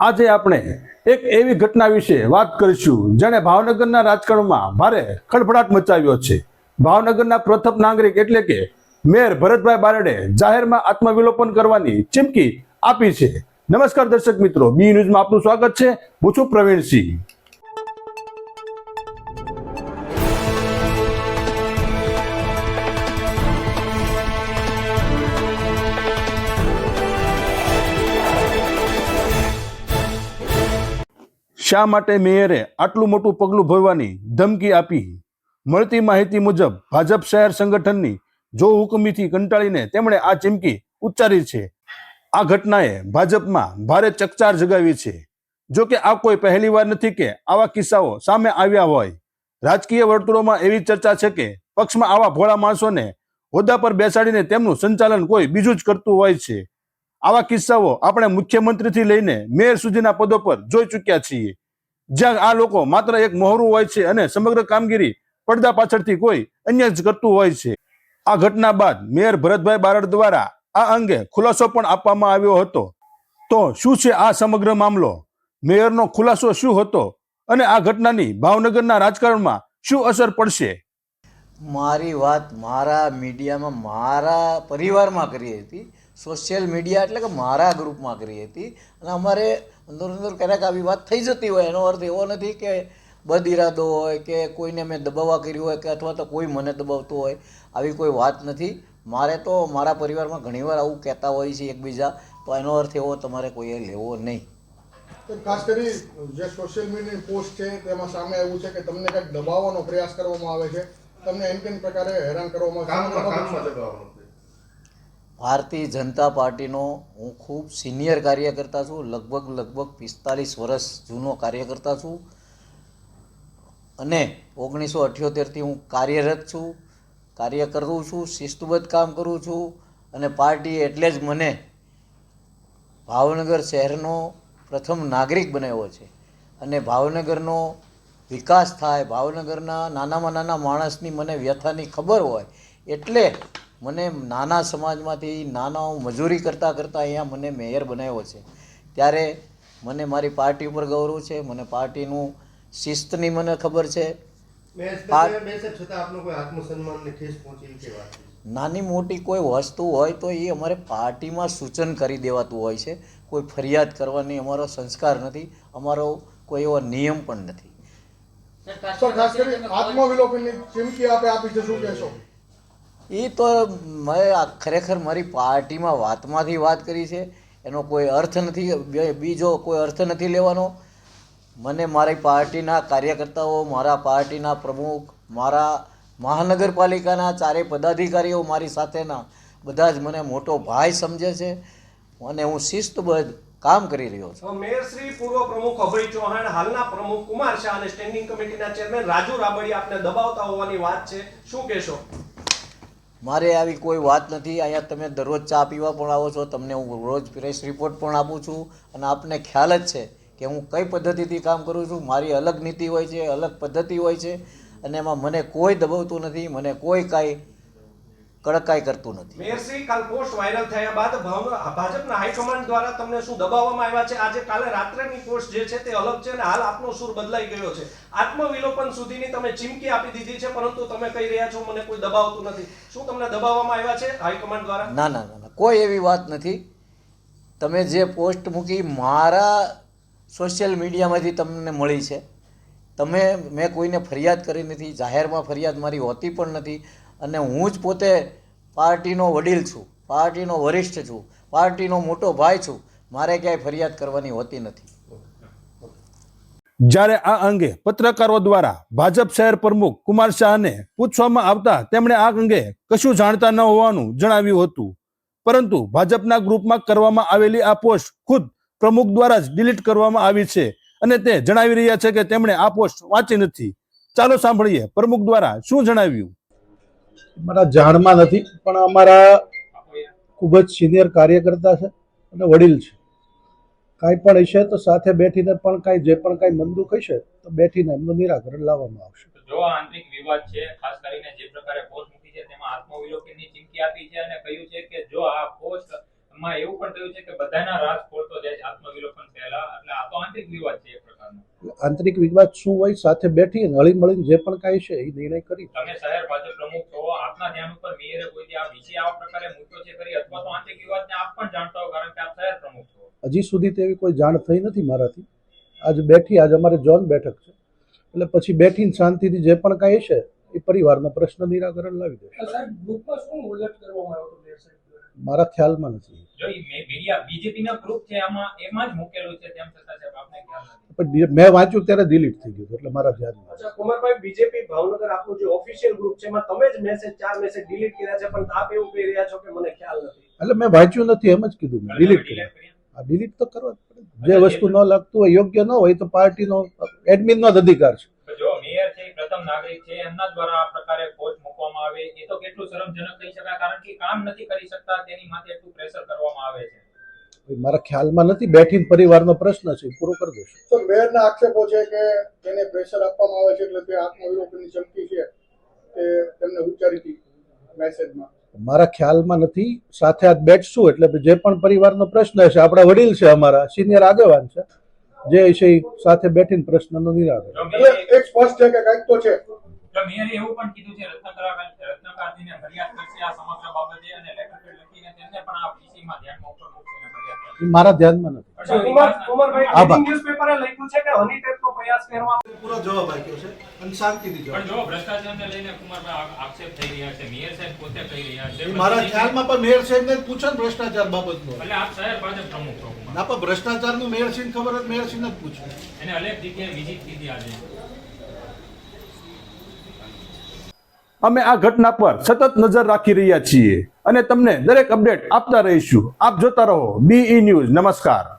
આજે આપણે એક એવી ઘટના વિશે વાત કરીશું, જેણે ભાવનગરના રાજકારણમાં ભારે ખળભળાટ મચાવ્યો છે. ભાવનગરના પ્રથમ નાગરિક એટલે કે મેયર ભરતભાઈ બારડે જાહેરમાં આત્મવિલોપન કરવાની ચીમકી આપી છે. નમસ્કાર દર્શક મિત્રો, બી ન્યૂઝમાં આપનું સ્વાગત છે. હું છું પ્રવીણસિંહ. શા માટે મેયરે આટલું મોટું પગલું ભરવાની ધમકી આપી? મળતી માહિતી મુજબ, ભાજપ શહેર સંગઠનની જો હુકમીથી કંટાળીને તેમણે આ ચીમકી ઉચ્ચારી છે. આ ઘટનાએ ભાજપમાં ભારે ચકચાર જગાવી છે. જો કે આ કોઈ પહેલી વાર નથી કે આવા કિસ્સાઓ સામે આવ્યા હોય. રાજકીય વર્તુળોમાં એવી ચર્ચા છે કે પક્ષમાં આવા ભોળા માણસોને હોદ્દા પર બેસાડીને તેમનું સંચાલન કોઈ બીજું જ કરતું હોય છે. આવા કિસ્સાઓ આપણે મુખ્યમંત્રીથી લઈને મેયર સુધીના પદો પર જોઈ ચૂક્યા છીએ. જ્યાં આ લોકો માત્ર એક મોહરું હોય છે અને સમગ્ર કામગીરી પડદા પાછળથી કોઈ અન્ય જ કરતું હોય છે. આ ઘટના બાદ મેયર ભરતભાઈ બારડ દ્વારા આ અંગે ખુલાસો પણ આપવામાં આવ્યો હતો. તો શું છે આ સમગ્ર મામલો? મેયરનો ખુલાસો શું હતો? અને આ ઘટનાની ભાવનગરના રાજકારણમાં શું અસર પડશે? મારી વાત મારા મીડિયામાં મારા પરિવારમાં કરી હતી. સોશિયલ મીડિયા એટલે કે મારા ગ્રુપમાં કરી હતી. અને અમારે અંદર અંદર ક્યારેક આવી વાત થઈ જતી હોય એનો અર્થ એવો નથી કે બદ ઇરાદો હોય કે કોઈને મેં દબાવવા કર્યું હોય કે અથવા તો કોઈ મને દબાવતું હોય આવી કોઈ વાત નથી. મારે તો મારા પરિવારમાં ઘણીવાર આવું કહેતા હોય છે એકબીજા તો એનો અર્થ એવો તમારે કોઈએ લેવો નહીં. તો ખાસ કરી જે સોશિયલ મીડિયાની પોસ્ટ છે તેમાં સામે આવ્યું છે કે તમને કંઈક દબાવવાનો પ્રયાસ કરવામાં આવે છે. તમને એમ કેમ પ્રકારે હેરાન કરવામાં આવે છે? ભારતીય જનતા પાર્ટીનો હું ખૂબ સિનિયર કાર્યકર્તા છું, લગભગ લગભગ પિસ્તાલીસ વર્ષ જૂનો કાર્યકર્તા છું. અને ઓગણીસો અઠ્યોતેરથી હું કાર્યરત છું, કાર્ય કરું છું, શિસ્તબદ્ધ કામ કરું છું અને પાર્ટી એટલે જ મને ભાવનગર શહેરનો પ્રથમ નાગરિક બનાવ્યો છે. અને ભાવનગરનો વિકાસ થાય, ભાવનગરના નાનામાં નાના માણસની મને વ્યથાની ખબર હોય, એટલે મને નાના સમાજમાંથી નાના મજૂરી કરતાં કરતાં અહીંયા મને મેયર બનાવ્યો છે. ત્યારે મને મારી પાર્ટી ઉપર ગૌરવ છે મને પાર્ટીનું શિસ્તની મને ખબર છે. મેં બે સાહેબ છતાં આપનો કોઈ આત્મસન્માનને ઠેસ પહોંચી એવી વાત છે. નાની મોટી કોઈ વસ્તુ હોય તો એ અમારે પાર્ટીમાં સૂચન કરી દેવાતું હોય છે. કોઈ ફરિયાદ કરવાની અમારો સંસ્કાર નથી અમારો કોઈ એવો નિયમ પણ નથી. સર ખાસ આત્મવિલોપનની ચીમકી આપે આપી છે શું કહેશો? એ તો મેં ખરેખર મારી પાર્ટીમાં વાતમાંથી વાત કરી છે. એનો કોઈ અર્થ નથી બીજો કોઈ અર્થ નથી લેવાનો. મને મારી પાર્ટીના કાર્યકર્તાઓ, મારા પાર્ટીના પ્રમુખ, મારા મહાનગરપાલિકાના ચારેય પદાધિકારીઓ મારી સાથેના બધા જ મને મોટો ભાઈ સમજે છે અને હું શિસ્તબદ્ધ કામ કરી રહ્યો છું. મેયર શ્રી, પૂર્વ પ્રમુખ અભય ચૌહાણ, હાલના પ્રમુખ કુમાર શાહ અને સ્ટેન્ડિંગ કમિટીના ચેરમેન રાજુ રાબડી આપને દબાવતા હોવાની વાત છે. શું કહેશો? મારે આવી કોઈ વાત નથી. અહીંયા તમે દરરોજ ચા પીવા પણ આવો છો. તમને હું રોજ પ્રેસ રિપોર્ટ પણ આપું છું. અને આપને ખ્યાલ જ છે કે હું કઈ પદ્ધતિથી કામ કરું છું. મારી અલગ નીતિ હોય છે, અલગ પદ્ધતિ હોય છે. અને એમાં મને કોઈ દબાવતું નથી. મને કોઈ કાંઈ કડકાઈ કરતું નથી. મેયર શ્રી કાલ પોસ્ટ વાયરલ થયા બાદ ભાજપના હાઈકમાન્ડ દ્વારા તમને શું દબાવવામાં આવ્યા છે? આજે કાલે રાત્રેની પોસ્ટ જે છે તે અલગ છે અને હાલ આપનો સૂર બદલાઈ ગયો છે. આત્મવિલોપન સુધીની તમે ચીમકી આપી દીધી છે પરંતુ તમે કહી રહ્યા છો મને કોઈ દબાવતું નથી. શું તમને દબાવવામાં આવ્યા છે હાઈકમાન્ડ દ્વારા? ના ના ના કોઈ એવી વાત નથી. તમે જે પોસ્ટ મૂકી મારા સોશિયલ મીડિયામાંથી તમને મળી છે. તમે મેં કોઈને ફરિયાદ કરી નથી જાહેરમાં ફરિયાદ મારી હોતી પણ નથી. અને હું જ પોતે પાર્ટીનો વડીલ છું, પાર્ટીનો વરિષ્ઠ છું, પાર્ટીનો મોટો ભાઈ છું, મારે ક્યાંય ફરિયાદ કરવાની હોતી નથી. જ્યારે આ અંગે પત્રકારો દ્વારા ભાજપ શહેર પ્રમુખ કુમાર શાહને પૂછવામાં આવતા તેમણે આ અંગે કશું જાણતા ન હોવાનું જણાવ્યું હતું. પરંતુ ભાજપના ગ્રુપમાં કરવામાં આવેલી આ પોસ્ટ ખુદ પ્રમુખ દ્વારા જ ડિલીટ કરવામાં આવી છે અને તે જણાવી રહ્યા છે કે તેમણે આ પોસ્ટ વાંચી નથી. ચાલો સાંભળીએ પ્રમુખ દ્વારા શું જણાવ્યું. મારા જાણમાં નથી, પણ અમારા ખૂબ જ સિનિયર કાર્યકર્તા છે અને વડીલ છે. કાંઈ પણ હશે તો સાથે બેઠીને પણ કાંઈ જે પણ કાંઈ મન દુઃખ હશે તો બેઠીને એમનું નિરાકરણ લાવવામાં આવશે. જો આંતરિક વિવાદ છે, ખાસ કરીને જે પ્રકારે પોસ્ટ મૂકી છે, તેમાં આત્મવિલોપનની ચીમકી આપી છે અને કહ્યું છે કે જો આ પોસ્ટ એમાં એવું પણ થયું છે કે બધાના રાજ ખોલતો જાય આત્મવિલોકન પહેલા, એટલે આ તો આંતરિક વિવાદ છે. આંતરિક વિવાદ શું હોય સાથે બેઠી હળી મળીને જે પણ કાંઈ છે એ નિર્ણય કરી. તમે શહેર ભાજપ પ્રમુખ છો આપના ધ્યાન ઉપર મેયરે કોઈ આ વિષય આવા પ્રકારે મૂક્યો છે કરી અથવા તો આંતરિક વિવાદને આપ પણ જાણતા હો કારણ કે આપ શહેર પ્રમુખ છો. હજી સુધી તેવી કોઈ જાણ થઈ નથી મારાથી. આજ બેઠી આજ અમારે જોન બેઠક છે. એટલે પછી બેઠીને શાંતિથી જે પણ કાંઈ છે એ પરિવારનો પ્રશ્ન નિરાકરણ લાવી દેશે? મારા ખ્યાલમાં નથી. જો મીડિયા બીજેપી ગ્રુપ છે એમાં એમાં જ મૂકેલું છે તેમ છતાં પણ મેં વાંચ્યું ત્યારે ડિલીટ થઈ ગયું એટલે મારા ધ્યાન અચ્છા કુમારભાઈ બીજેપી ભાવનગર આપનું જે ઓફિશિયલ ગ્રુપ છે એમાં તમે જ મેસેજ ચાર મેસેજ ડિલીટ કર્યા છે પણ આપ એવું કહી રહ્યા છો કે મને ખ્યાલ નથી. એટલે મેં વાંચ્યું નથી એમ જ કીધું મેં. ડિલીટ કર્યા. આ ડિલીટ તો કરવા જ પડે. જે વસ્તુ ન લાગતું હોય યોગ્ય ન હોય તો પાર્ટીનો એડમિનનો જ અધિકાર છે. જો મેયર છે પ્રથમ નાગરિક છે એમના દ્વારા આ પ્રકારે કોચ મૂકવામાં આવે એ તો કેટલું શરમજનક કહી શકાય કારણ કે કામ નથી કરી શકતા તેની માથે એટલું પ્રેશર કરવામાં આવે છે. મારા ખ્યાલમાં નથી બેઠીને પરિવારનો પ્રશ્ન છે પૂરો કરી દેશું સર મેયરના આક્ષેપો છે કે તેને પ્રેશર આપવામાં આવે છે એટલે તે આત્મવિલોપનની ચમકી છે તે તેમને ઉચ્ચારી હતી મેસેજમાં મારા ખ્યાલમાં નથી સાથે આજ બેઠશું એટલે જે પણ પરિવારનો પ્રશ્ન હશે આપણા વડીલ છે અમારા સિનિયર આગેવાન છે જે છે સાથે બેઠીને પ્રશ્નનો નિરાકરણ. એક સ્પષ્ટ છે કે કંઈક તો છે. જો મેયરે એવું પણ કીધું છે રત્નાકર રત્નકારજીને ફરિયાદ કરશે આ સમગ્ર બાબતે અને લેટર પેડ લખીને તેમને પણ આ વિષયમાં ધ્યાનમાં ઉપર મૂકશે અને ફરિયાદ કરશે. મારા ધ્યાનમાં નથી. ઉમર કુમાર કુમારભાઈ ન્યૂઝપેપરે લખ્યું છે કે હની ટેપનો પ્રયાસ કરવામાં પૂરો જવાબ આપ્યો છે અને શાંતિથી જવાબ. પણ જો ભ્રષ્ટાચારને લઈને કુમારભાઈ આક્ષેપ થઈ રહ્યા છે મેયર સાહેબ પોતે કહી રહ્યા છે મારા ખ્યાલમાં પણ મેયર સાહેબને પૂછન પૂછો ને ભ્રષ્ટાચાર બાબતનો. એટલે આપ શહેર પાસે પ્રમુખ છો ના પણ ભ્રષ્ટાચારનું મેયર સિંહ ખબર જ મેયર સિંહ જ પૂછ્યું એને અનેક જગ્યાએ વિઝિટ કીધી આજે. અમે આ ઘટના પર સતત નજર રાખી રહ્યા છીએ અને તમને દરેક અપડેટ આપતા રહીશું. આપ જોતા રહો બી ન્યૂઝ નમસ્કાર.